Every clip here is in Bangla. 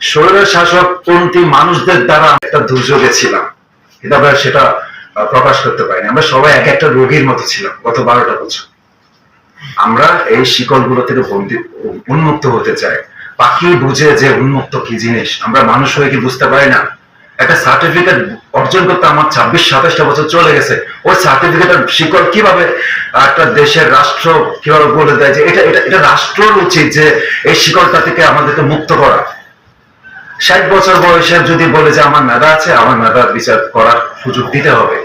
স্বৈর শাসকপন্থী মানুষদের দ্বারা একটা দুর্যোগে ছিলাম। কিন্তু আমরা সেটা প্রকাশ করতে পারিনি। আমরা সবাই এক একটা রোগীর মতো ছিলাম গত বারোটা বছর। আমরা এই শিকলগুলো থেকে বন্দি, উন্মুক্ত হতে চাই। পাখি বুঝে যে উন্মুক্ত কি জিনিস। আমরা মানুষ হয়ে কি বুঝতে পারি না? একটা সার্টিফিকেট অর্জন করতে আমার ছাব্বিশ, সাতাশটা বছর চলে গেছে। ওই সার্টিফিকেটের শিকল কীভাবে একটা দেশের রাষ্ট্র কীভাবে বলে দেয় যে এটা এটা এটা রাষ্ট্রের উচিত যে এই শিকলটা থেকে আমাদেরকে মুক্ত করা। ষাট বছর বয়সে যদি বলে যে আমার মেধা আছে, আমার মেধার বিচার করার সুযোগ দিতে হবে।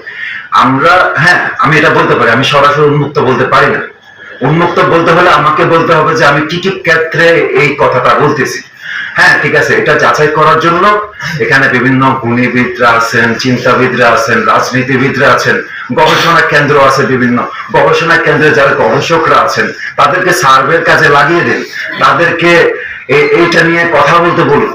আমরা হ্যাঁ আমি এটা বলতে পারি, আমি সরাসরি উন্মুক্ত বলতে পারি না। উন্মুক্ত বলতে হলে আমাকে বলতে হবে যে আমি কি কি ক্ষেত্রে এই কথাটা বলতেছি। হ্যাঁ ঠিক আছে, এটা যাচাই করার জন্য এখানে বিভিন্ন গুণীবিদরা আছেন, চিন্তাবিদরা আছেন, রাজনীতিবিদরা আছেন, গবেষণা কেন্দ্র আছে বিভিন্ন। গবেষণা কেন্দ্রে যারা গবেষকরা আছেন, তাদেরকে সার্ভের কাজে লাগিয়ে দিন। তাদেরকে এইটা নিয়ে কথা বলতে বলুন।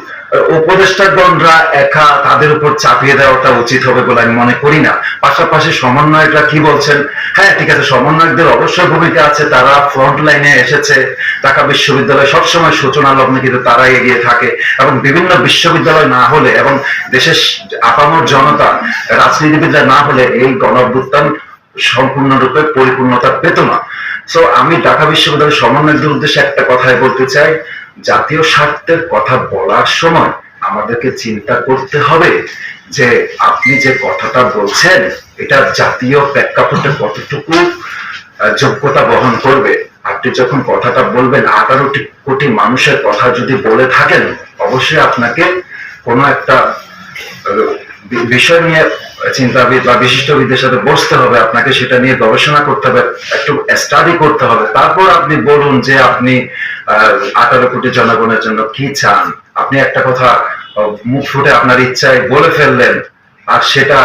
উপদেষ্টাগণরা একা তাদের উপর চাপিয়ে দেওয়াটা উচিত হবে বলে আমি মনে করি না। পাশাপাশি সমন্বয়করা কি বলছেন? হ্যাঁ ঠিক আছে, সমন্বয়কদের অবশ্যই ভূমিকা আছে, তারা ফ্রন্ট লাইনে এসেছে। ঢাকা বিশ্ববিদ্যালয় সবসময় সূচনা লগ্নে কিন্তু তারা এগিয়ে থাকে এবং বিভিন্ন বিশ্ববিদ্যালয় না হলে এবং দেশের আপামর জনতা, রাজনীতিবিদরা না হলে এই গণঅভ্যুত্থান সম্পূর্ণরূপে পরিপূর্ণতা পেত না। সো আমি ঢাকা বিশ্ববিদ্যালয়ের সমন্বয়কদের উদ্দেশ্যে একটা কথাই বলতে চাই। জাতীয় স্বার্থের কথা বলার সময় আমাদেরকে চিন্তা করতে হবে যে আপনি যে কথাটা বলছেন, এটা জাতীয় প্রেক্ষাপটে কতটুকু যোগ্যতা বহন করবে? আপনি যখন কথাটা বলবেন আঠারোটি কোটি মানুষের কথা যদি বলে থাকেন, অবশ্যই আপনাকে কোনো একটা বিষয় নিয়ে চিন্তাবিদ বা বিশিষ্টবিদদের সাথে বসতে হবে, আপনাকে সেটা নিয়ে গবেষণা করতে হবে, একটু স্টাডি করতে হবে। তারপর আপনি বলুন যে আপনি আঠারো কোটি জনগণের জন্য কি চান? আপনি একটা কথা মুখ ফুটে আপনার ইচ্ছায় বলে ফেললেন, আর সেটা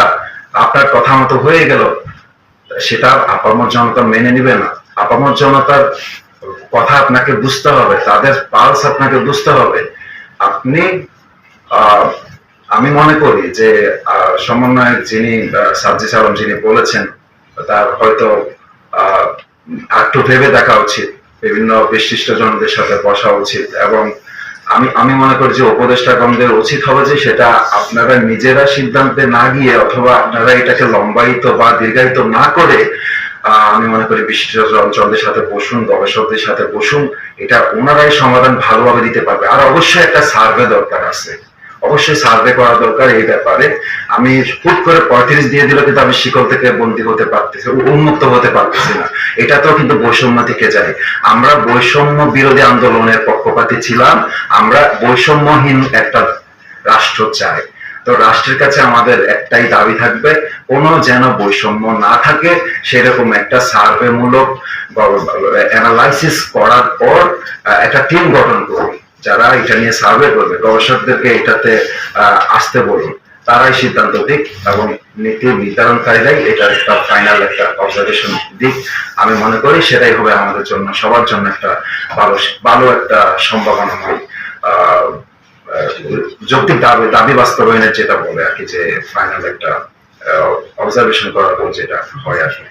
আপনার কথা মতো হয়ে গেল, সেটা আপামর জনতা মেনে নিবে না। আপামর জনতার কথা আপনাকে বুঝতে হবে, তাদের পালস আপনাকে বুঝতে হবে। আপনি আমি মনে করি যে সমন্বয়ক যিনি সাজ্জিস আলম যিনি বলেছেন, তার হয়তো একটু ভেবে দেখা উচিত। বিভিন্ন বিশিষ্ট জনদের সাথে বসা উচিত এবং আমি আমি মনে করি যে উপদেষ্টাগণদের উচিত হবে যে সেটা আপনারা নিজেরা সিদ্ধান্তে না গিয়ে অথবা আপনারা এটাকে লম্বায়িত বা দীর্ঘায়িত না করে আমি মনে করি বিশিষ্ট জনদের সাথে বসুন, গবেষকদের সাথে বসুন, এটা ওনারাই সমাধান ভালোভাবে দিতে পারবে। আর অবশ্যই একটা সার্ভে দরকার আছে। অবশ্যই সার্ভে করা দরকার এই ব্যাপারে। আমি হুট করে পঁয়ত্রিশ দিয়ে দিলে কিন্তু আমি শিকল থেকে বন্দী হতে পারতেছি, উন্মুক্ত হতে পারতেছি না। এটা তো কিন্তু বৈষম্য থেকে যায়। আমরা বৈষম্য বিরোধী আন্দোলনের পক্ষপাতী ছিলাম, আমরা বৈষম্যহীন একটা রাষ্ট্র চাই। তো রাষ্ট্রের কাছে আমাদের একটাই দাবি থাকবে, কোনো যেন বৈষম্য না থাকে, সেরকম একটা সার্ভে মূলক অ্যানালাইসিস করার পর একটা টিম গঠন করুন। যারা এটা নিয়ে সার্ভে করবে গবেষকদেরকে এটাতে আসতে বলুন। তারাই সিদ্ধান্ত দিক এবং নীতি নির্ধারণকারীরাই এটা একটা ফাইনাল একটা অবজারভেশন দিক। আমি মনে করি সেটাই হবে আমাদের জন্য সবার জন্য একটা ভালো ভালো একটা সম্ভাবনাময় আহ, আহ, যৌক্তিক দাবি দাবি বাস্তবায়নের যেটা বলে আর কি যে ফাইনাল একটা অবজারভেশন করার পর যেটা হয় আসলে